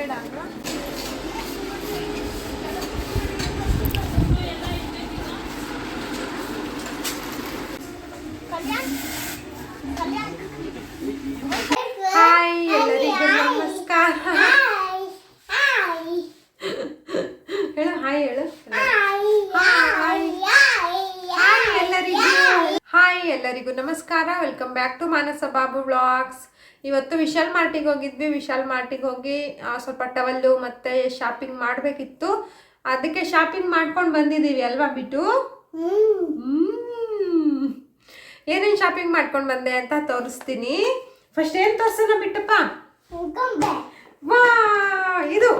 ಬೇಡ ಅಲ್ವಾ? ಹಾಯ್ ಎಲ್ಲರಿಗೂ ನಮಸ್ಕಾರ. ಹೇಳು ಹಾಯ್ ಹೇಳು. ಹಾಯ್ ಹಾಯ್ ಎಲ್ಲರಿಗೂ. ಹಾಯ್ ಎಲ್ಲರಿಗೂ ನಮಸ್ಕಾರ. Welcome back to Manasa Babu vlogs ಇವತ್ತು ವಿಶಾಲ್ ಮಾರ್ಟಿಗೆ ಹೋಗಿದ್ವಿ. ವಿಶಾಲ್ ಮಾರ್ಟಿಗೆ ಹೋಗಿ ಸ್ವಲ್ಪ ಟವಲ್ಲು ಮತ್ತೆ ಶಾಪಿಂಗ್ ಮಾಡಬೇಕಿತ್ತು. ಅದಕ್ಕೆ ಶಾಪಿಂಗ್ ಮಾಡ್ಕೊಂಡು ಬಂದಿದ್ದೀವಿ ಅಲ್ವಾ ಬಿಟ್ಟು ಏನೇನು ಏನೇನ್ ಶಾಪಿಂಗ್ ಮಾಡ್ಕೊಂಡು ಬಂದೆ ಅಂತ ತೋರಿಸ್ತೀನಿ. ಫಸ್ಟ್ ಏನು ತೋರಿಸೋಣ ಬಿಟ್ಟಪ್ಪ? ವಾ ಇದು.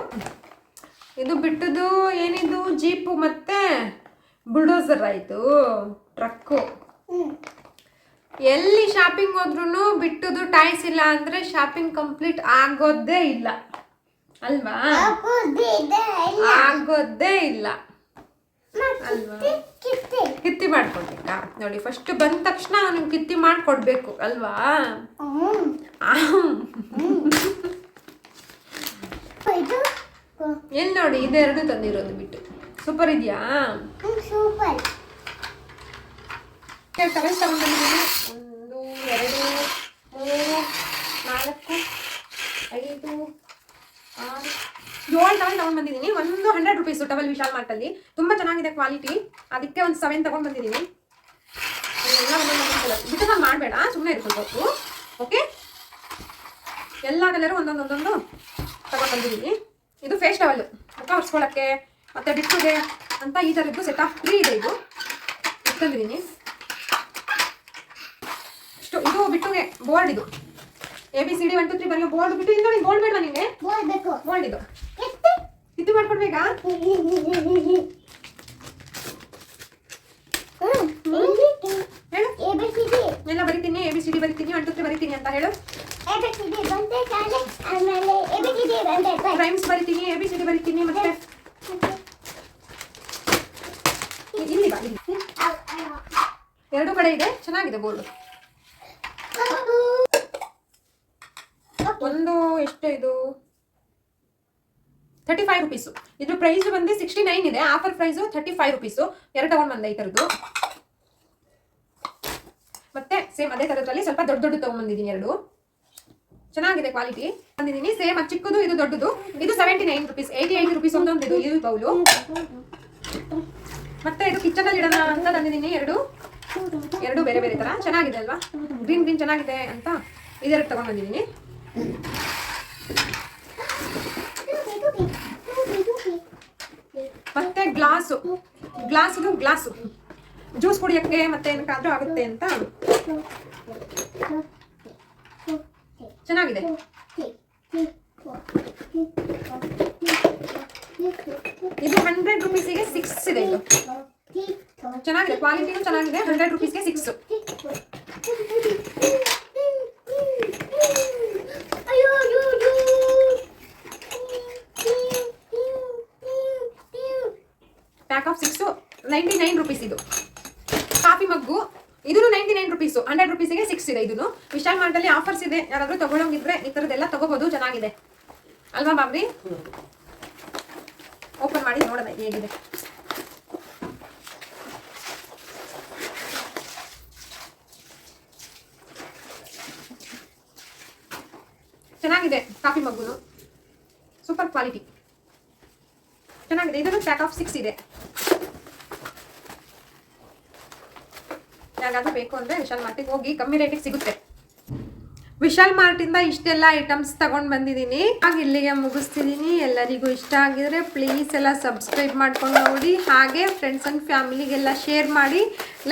ಇದು ಬಿಟ್ಟದು ಏನಿದು? ಜೀಪು ಮತ್ತೆ ಬುಲ್ಡೋಸರ್ ಆಯಿತು. ಟ್ರಕ್ಕು. ಎಲ್ಲಿ ಶಾಪಿಂಗ್ ಹೋದ್ರೂ ಬಿಟ್ಟದು ಟಾಯ್ಸ್ ಇಲ್ಲ ಅಂದ್ರೆ ಶಾಪಿಂಗ್ ಕಂಪ್ಲೀಟ್ ಆಗೋದೇ ಇಲ್ಲ. ಅಲ್ವಾ? ಆಗೋದೇ ಇಲ್ಲ. ಅಲ್ವಾ? ಕಿತ್ತಿ ಮಾಡ್ಕೊಡ್ಬೇಕಾ ನೋಡಿ ಫಸ್ಟ್ ಬಂದ ತಕ್ಷಣ ಅವನಿಗೆ ಕಿತ್ತಿ ಮಾಡ್ಕೊಡ್ಬೇಕು ಅಲ್ವಾ. ಎಲ್ಲಿ ನೋಡಿ ಇದೆರಡು ತಂದಿರೋದು ಬಿಟ್ಟು. ಸೂಪರ್ ಇದೆಯಾ? ಸೂಪರ್ ಟವೆಲ್ ತಗೊಂಡ್ಬಂದಿದ್ದೀನಿ ಒಂದು ಎರಡು ಮೂರು ನಾಲ್ಕು ಐದು ಆರು ಏಳು ಟವೆಲ್ ತಗೊಂಡ್ಬಂದಿದ್ದೀನಿ ಒಂದು ಹಂಡ್ರೆಡ್ ರುಪೀಸು ಟವೆಲ್ ವಿಶಾಲ್ ಮಾರ್ಟಲ್ಲಿ ತುಂಬ ಚೆನ್ನಾಗಿದೆ ಕ್ವಾಲಿಟಿ ಅದಕ್ಕೆ ಒಂದು ಸೆವೆನ್ ತಗೊಂಡ್ಬಂದಿದ್ದೀನಿ ಬಿಟ್ಟು ಮಾಡಬೇಡ ಸುಮ್ಮನೆ ಇರ್ಬೇಕು ಓಕೆ ಎಲ್ಲ ಕಲರು ಒಂದೊಂದು ಒಂದೊಂದು ತಗೊಂಡ್ಬಂದಿದ್ದೀನಿ ಇದು ಫೇಸ್ ಟವಲ್ ಮುಖ ಒರೆಸ್ಕೊಳ್ಳೋಕ್ಕೆ ಮತ್ತು ಬಿಟ್ಟುಗೆ ಅಂತ ಈ ಥರದ್ದು ಸೆಟ್ ಆಫ್ ಫ್ರೀ ಇದೆ ಇದು. ಇಟ್ಕೊಂಡಿದ್ದೀನಿ. ಇಷ್ಟು ಇದು ಬಿಟ್ಟು ಬೋರ್ಡ್ ಇದು. A B C D one two three ಬರೆಯೋ ಬೋರ್ಡ್ ಬಿಟ್ಟು ಇಲ್ಲಿ ನೋಡಿ ಬೋರ್ಡ್ ಬೇಡ ನಿಮಗೆ ಬೇಕು. ಬೋರ್ಡ್ ಇದು. ಇದು ಮಾಡ್ಕೊಡ್ಬೇಕಾ ಎಲ್ಲ? ಬರಿತೀನಿ ಎ ಬಿ ಸಿ ಡಿ ಬರಿತೀನಿ ಒನ್ ಟು ತ್ರೀ ಬರಿತೀನಿ ಅಂತ ಹೇಳು. ರೈಮ್ಸ್ ಬರಿತೀನಿ ಎ ಬಿ ಸಿ ಡಿ ಬರಿತೀನಿ ಮತ್ತೆ ಇಲ್ಲಿ ಬಾ ಎರಡು ಕಡೆ ಇದೆ ಚೆನ್ನಾಗಿದೆ ಬೋರ್ಡ್ ಒಂದು ಎಷ್ಟು ಇದು? ತರ್ಟಿ ಫೈವ್ ರುಪೀಸು ಇದ್ರ ಪ್ರೈಸ್ ಬಂದು ಸಿಕ್ಸ್ಟಿ ನೈನ್ ಇದೆ. Offer price thirty five rupees ಎರಡು ತಗೊಂಡ್ ಬಂದ ಈ ಥರದ್ದು ಮತ್ತೆ ಸೇಮ್ ಅದೇ ಥರದ್ರಲ್ಲಿ ಸ್ವಲ್ಪ ದೊಡ್ಡ ದೊಡ್ಡ ತಗೊಂಡ್ಬಂದಿದ್ದೀನಿ ಎರಡು. ಚೆನ್ನಾಗಿದೆ ಕ್ವಾಲಿಟಿ ಬಂದಿದ್ದೀನಿ ಸೇಮ್ ಅದು ಚಿಕ್ಕದು, ಇದು ದೊಡ್ಡದು. ಇದು seventy nine rupees eighty eighty rupees ಒಂದೊಂದು ಇದು ಇದು ಬೌಲು ಮತ್ತೆ ಇದು ಕಿಚನ್ ಅಲ್ಲಿ ಇಡೋಣ ಅಂತ ತಂದಿದ್ದೀನಿ. ಎರಡು. ಎರಡು ಬೇರೆ ಬೇರೆ ತರ. ಚೆನ್ನಾಗಿದೆ ಅಲ್ವಾ? ಗ್ರೀನ್ ಗ್ರೀನ್ ಚೆನ್ನಾಗಿದೆ ಅಂತ ಇದೆರಡು ತಗೊಂಡ್ಬಂದಿದ್ದೀನಿ ಮತ್ತೆ ಗ್ಲಾಸು. ಗ್ಲಾಸ್ದು ಗ್ಲಾಸು. ಜ್ಯೂಸ್ ಕುಡಿಯೋಕ್ಕೆ ಮತ್ತೆ ಏನಕ್ಕಾದ್ರೂ ಆಗುತ್ತೆ ಅಂತ ಚೆನ್ನಾಗಿದೆ. ಇದು ಹಂಡ್ರೆಡ್ ರುಪೀಸಿಗೆ ಸಿಕ್ಸ್ ಇದೆ ಇದು. ಚೆನ್ನಾಗಿದೆ. ಕ್ವಾಲಿಟಿನೂ ಚೆನ್ನಾಗಿದೆ. ಹಂಡ್ರೆಡ್ ರುಪೀಸ್ಗೆ ಸಿಕ್ಸ್ ಅಯ್ಯೋ ಅಯ್ಯೋ pack of six ninety nine rupees ಇದು ಕಾಫಿ ಮಗ್ಗು ಇದು ನೈಂಟಿ ನೈನ್ ರುಪೀಸ್ ಹಂಡ್ರೆಡ್ ರುಪೀಸ್ಗೆ ಸಿಕ್ಸ್ ಇದೆ ಇದನ್ನು. ವಿಶಾಲ್ ಮಾರ್ಟಲ್ಲಿ ಆಫರ್ಸ್ ಇದೆ, ಯಾರಾದರೂ ತಗೊಳ್ಳೋಂಗಿದ್ರೆ ಈ ಥರದ್ದೆಲ್ಲ ತಗೋಬೋದು, ಚೆನ್ನಾಗಿದೆ. ಅಲ್ವಾ ಬಾಬ್ರಿ? ಓಪನ್ ಮಾಡಿ ನೋಡೋಣ ಹೇಗಿದೆ. ಚೆನ್ನಾಗಿದೆ ಕಾಫಿ ಮಗ್ಗುನು. ಸೂಪರ್ ಕ್ವಾಲಿಟಿ ಚೆನ್ನಾಗಿದೆ, ಇದನ್ನು ಪ್ಯಾಕ್ ಆಫ್ ಸಿಕ್ಸ್ ಇದೆ. ಯಾರಿಗಾದ್ರೂ ಬೇಕು ಅಂದರೆ ವಿಶಾಲ್ ಮಾರ್ಟಿಗೆ ಹೋಗಿ ಕಮ್ಮಿ ರೇಟಿಗೆ ಸಿಗುತ್ತೆ. ವಿಶಾಲ್ ಮಾರ್ಟಿಂದ ಇಷ್ಟೆಲ್ಲ ಐಟಮ್ಸ್ ತಗೊಂಡು ಬಂದಿದ್ದೀನಿ ಹಾಗೆ ಇಲ್ಲಿಗೆ ಮುಗಿಸ್ತಿದ್ದೀನಿ ಎಲ್ಲರಿಗೂ ಇಷ್ಟ ಆಗಿದ್ರೆ ಪ್ಲೀಸ್ ಎಲ್ಲ ಸಬ್ಸ್ಕ್ರೈಬ್ ಮಾಡ್ಕೊಂಡು ನೋಡಿ. ಹಾಗೆ ಫ್ರೆಂಡ್ಸ್ ಆ್ಯಂಡ್ ಫ್ಯಾಮಿಲಿಗೆಲ್ಲ ಶೇರ್ ಮಾಡಿ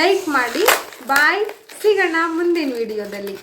ಲೈಕ್ ಮಾಡಿ. ಬಾಯ್ ಸಿಗೋಣ ಮುಂದಿನ ವಿಡಿಯೋದಲ್ಲಿ